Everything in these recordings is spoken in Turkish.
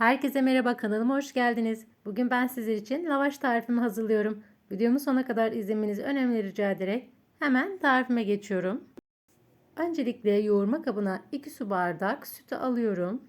Herkese merhaba kanalıma hoş geldiniz. Bugün ben sizler için lavaş tarifimi hazırlıyorum. Videomu sona kadar izlemenizi önemli rica ederek hemen tarifime geçiyorum. Öncelikle yoğurma kabına 2 su bardak sütü alıyorum.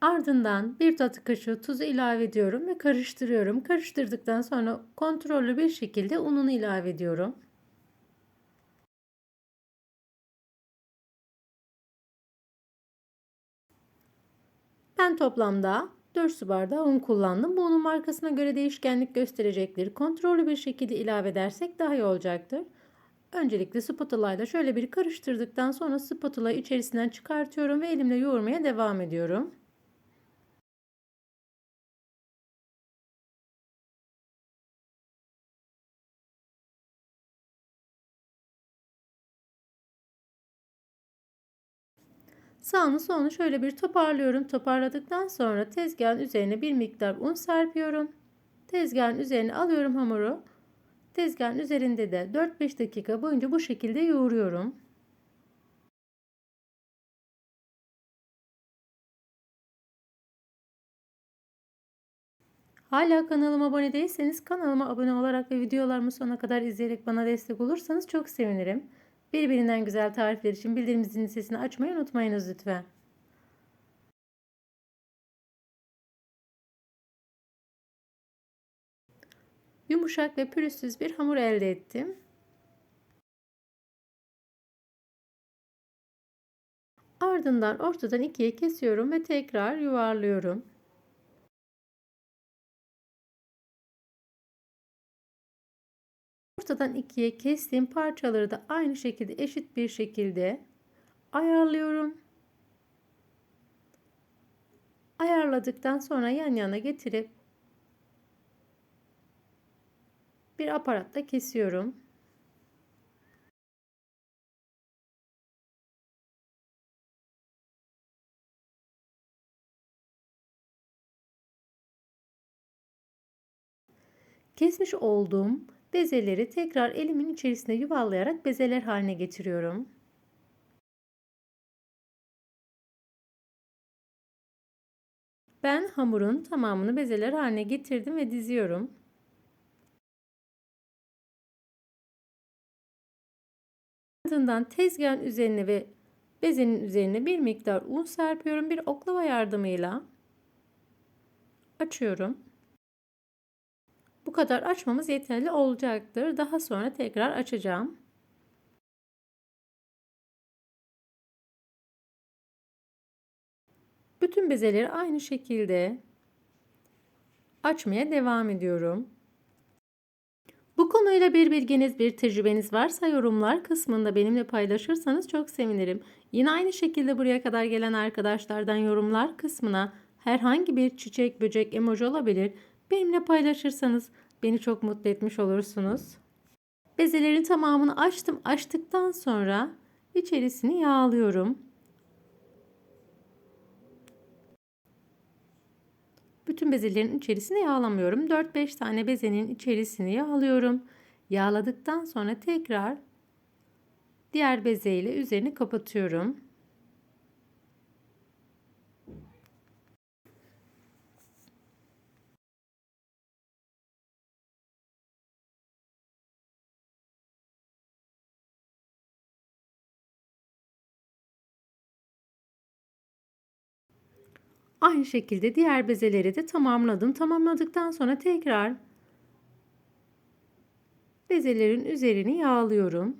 Ardından bir tatlı kaşığı tuzu ilave ediyorum ve karıştırıyorum. Karıştırdıktan sonra kontrollü bir şekilde ununu ilave ediyorum. Ben toplamda 4 su bardağı un kullandım. Bu unun markasına göre değişkenlik gösterecektir. Kontrollü bir şekilde ilave edersek daha iyi olacaktır. Öncelikle spatula ile şöyle bir karıştırdıktan sonra spatula içerisinden çıkartıyorum ve elimle yoğurmaya devam ediyorum. Sağını solunu şöyle bir toparlıyorum. Toparladıktan sonra tezgahın üzerine bir miktar un serpiyorum. Tezgahın üzerine alıyorum hamuru. Tezgahın üzerinde de 4-5 dakika boyunca bu şekilde yoğuruyorum. Hala kanalıma abone değilseniz kanalıma abone olarak ve videolarımı sona kadar izleyerek bana destek olursanız çok sevinirim. Birbirinden güzel tarifler için bildirim zilinin sesini açmayı unutmayınız lütfen. Yumuşak ve pürüzsüz bir hamur elde ettim. Ardından ortadan ikiye kesiyorum ve tekrar yuvarlıyorum. Ortadan ikiye kestiğim parçaları da aynı şekilde eşit bir şekilde ayarlıyorum. Ayarladıktan sonra yan yana getirip bir aparatla kesiyorum. Kesmiş olduğum Bezeleri tekrar elimin içerisine yuvarlayarak bezeler haline getiriyorum. Ben hamurun tamamını bezeler haline getirdim ve diziyorum. Ardından tezgahın üzerine ve bezenin üzerine bir miktar un serpiyorum. Bir oklava yardımıyla açıyorum. Bu kadar açmamız yeterli olacaktır. Daha sonra tekrar açacağım. Bütün bezeleri aynı şekilde açmaya devam ediyorum. Bu konuyla bir bilginiz, bir tecrübeniz varsa yorumlar kısmında benimle paylaşırsanız çok sevinirim. Yine aynı şekilde buraya kadar gelen arkadaşlardan yorumlar kısmına herhangi bir çiçek, böcek, emoji olabilir. Benimle paylaşırsanız beni çok mutlu etmiş olursunuz. Bezelerin tamamını açtım. Açtıktan sonra içerisini yağlıyorum. Bütün bezelerin içerisini yağlamıyorum. 4-5 tane bezenin içerisini yağlıyorum. Yağladıktan sonra tekrar diğer bezeyle üzerini kapatıyorum. Aynı şekilde diğer bezeleri de tamamladım. Tamamladıktan sonra tekrar bezelerin üzerini yağlıyorum.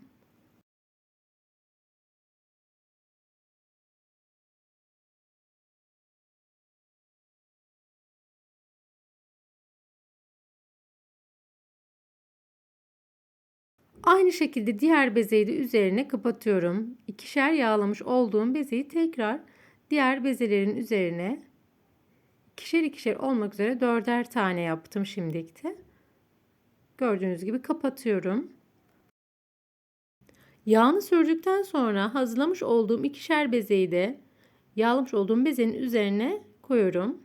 Aynı şekilde diğer bezeyi de üzerine kapatıyorum. İkişer yağlamış olduğum bezeyi tekrar diğer bezelerin üzerine ikişer ikişer olmak üzere dörder tane yaptım şimdilikte. Gördüğünüz gibi kapatıyorum. Yağını sürdükten sonra hazırlamış olduğum ikişer bezeyi de yağlamış olduğum bezenin üzerine koyuyorum.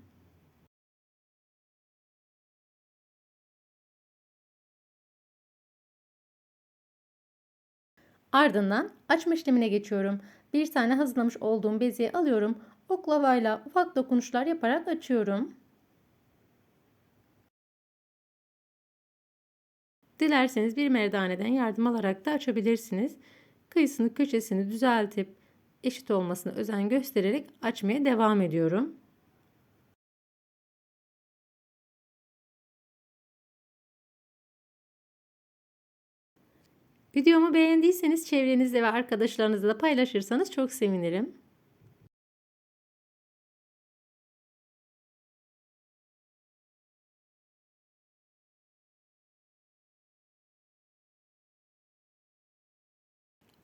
Ardından açma işlemine geçiyorum. Bir tane hazırlamış olduğum bezeyi alıyorum. Oklavayla ufak dokunuşlar yaparak açıyorum. Dilerseniz bir merdaneden yardım alarak da açabilirsiniz. Kıyısını köşesini düzeltip eşit olmasına özen göstererek açmaya devam ediyorum. Videomu beğendiyseniz çevrenizde ve arkadaşlarınızla da paylaşırsanız çok sevinirim.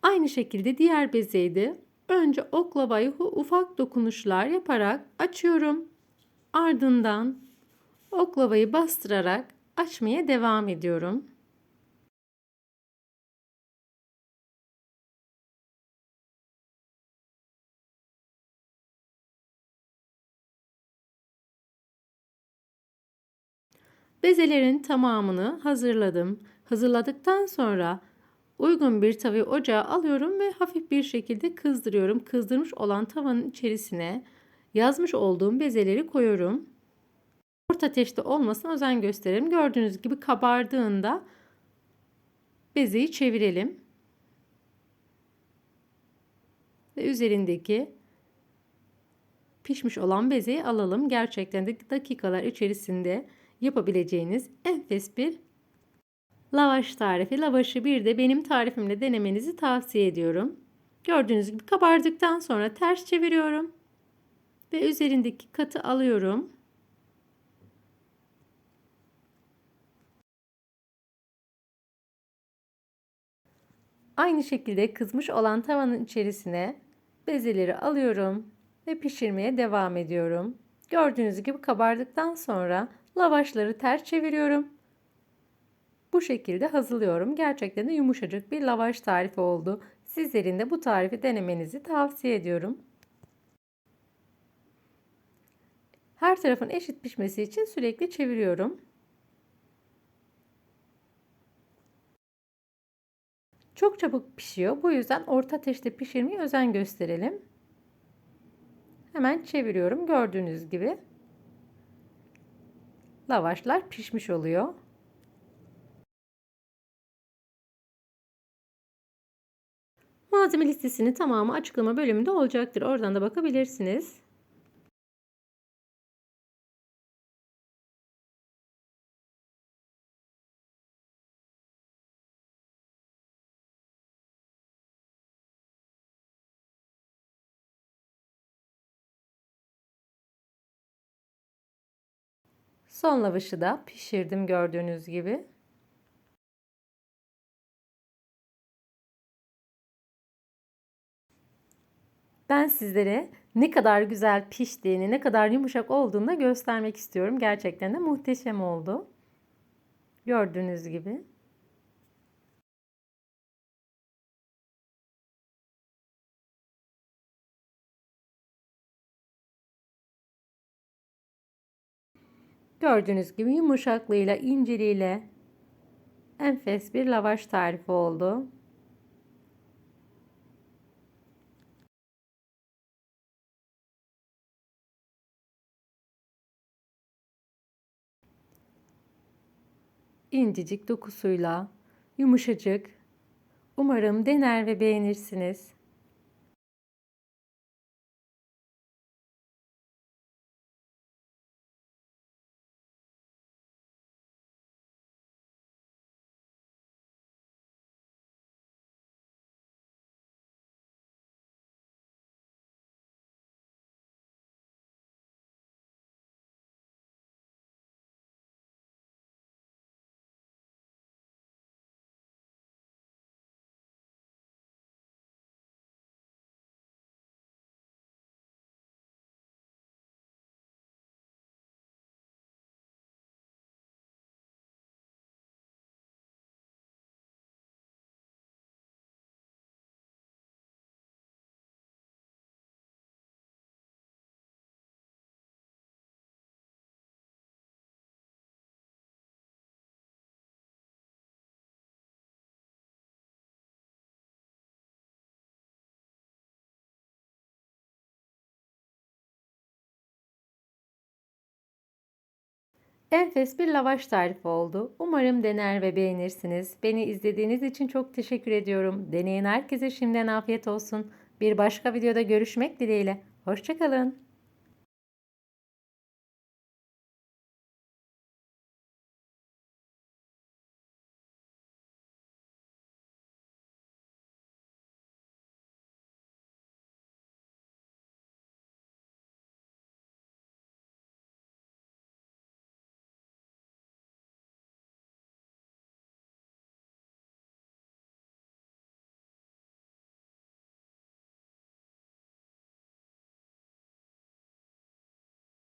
Aynı şekilde diğer bezeyi de önce oklavayı ufak dokunuşlar yaparak açıyorum. Ardından oklavayı bastırarak açmaya devam ediyorum. Bezelerin tamamını hazırladım. Hazırladıktan sonra uygun bir tavayı ocağa alıyorum ve hafif bir şekilde kızdırıyorum. Kızdırmış olan tavanın içerisine yazmış olduğum bezeleri koyuyorum. Orta ateşte olmasına özen gösterelim. Gördüğünüz gibi kabardığında bezeyi çevirelim. Ve üzerindeki pişmiş olan bezeyi alalım. Gerçekten de dakikalar içerisinde yapabileceğiniz enfes bir lavaş tarifi. Lavaşı bir de benim tarifimle denemenizi tavsiye ediyorum. Gördüğünüz gibi kabardıktan sonra ters çeviriyorum. Ve üzerindeki katı alıyorum. Aynı şekilde kızmış olan tavanın içerisine bezeleri alıyorum ve pişirmeye devam ediyorum. Gördüğünüz gibi kabardıktan sonra lavaşları ters çeviriyorum. Bu şekilde hazırlıyorum. Gerçekten de yumuşacık bir lavaş tarifi oldu. Sizlerin de bu tarifi denemenizi tavsiye ediyorum. Her tarafın eşit pişmesi için sürekli çeviriyorum. Çok çabuk pişiyor. Bu yüzden orta ateşte pişirmeye özen gösterelim. Hemen çeviriyorum. Gördüğünüz gibi lavaşlar pişmiş oluyor. Malzeme listesini tamamı açıklama bölümünde olacaktır. Oradan da bakabilirsiniz. Son lavaşı da pişirdim gördüğünüz gibi. Ben sizlere ne kadar güzel piştiğini, ne kadar yumuşak olduğunu da göstermek istiyorum. Gerçekten de muhteşem oldu. Gördüğünüz gibi. Gördüğünüz gibi yumuşaklığıyla, inceliğiyle enfes bir lavaş tarifi oldu. İncecik dokusuyla, yumuşacık. Umarım dener ve beğenirsiniz. Enfes bir lavaş tarifi oldu. Umarım dener ve beğenirsiniz. Beni izlediğiniz için çok teşekkür ediyorum. Deneyin herkese şimdiden afiyet olsun. Bir başka videoda görüşmek dileğiyle. Hoşçakalın.